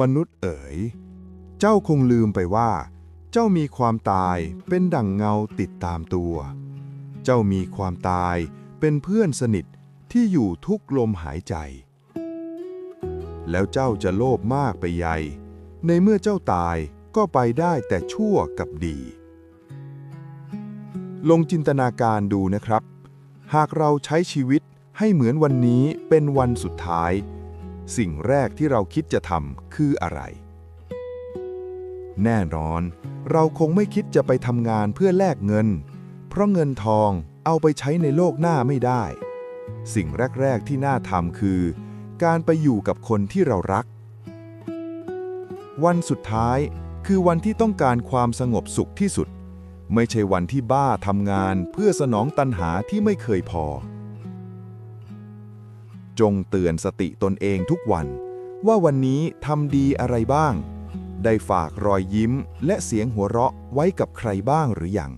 มนุษย์เอ๋ย เจ้าคงลืมไปว่า เจ้ามีความตายเป็นดั่งเงาติดตามตัว เจ้ามีความตายเป็นเพื่อนสนิทที่อยู่ทุกลมหายใจ แล้วเจ้าจะโลภมากไปใหญ่ ในเมื่อเจ้าตายก็ไปได้แต่ชั่วกับดี ลงจินตนาการดูนะครับ หากเราใช้ชีวิตให้เหมือนวันนี้เป็นวันสุดท้าย สิ่งแรกที่เราคิดจะทำคืออะไร แน่นอน เราคงไม่คิดจะไปทำงานเพื่อแลกเงิน เพราะเงินทองเอาไปใช้ในโลกหน้าไม่ได้ สิ่งแรก ๆ ที่น่าทำคือ การไปอยู่กับคนที่เรารัก วันสุดท้ายคือวันที่ต้องการความสงบสุขที่สุด ไม่ใช่วันที่บ้าทำงานเพื่อสนองตันหาที่ไม่เคยพอ จงเตือนสติตนเองทุกวัน ว่าวันนี้ทำดีอะไรบ้าง ได้ฝากรอยยิ้มและเสียงหัวเราะไว้กับใครบ้างหรือยัง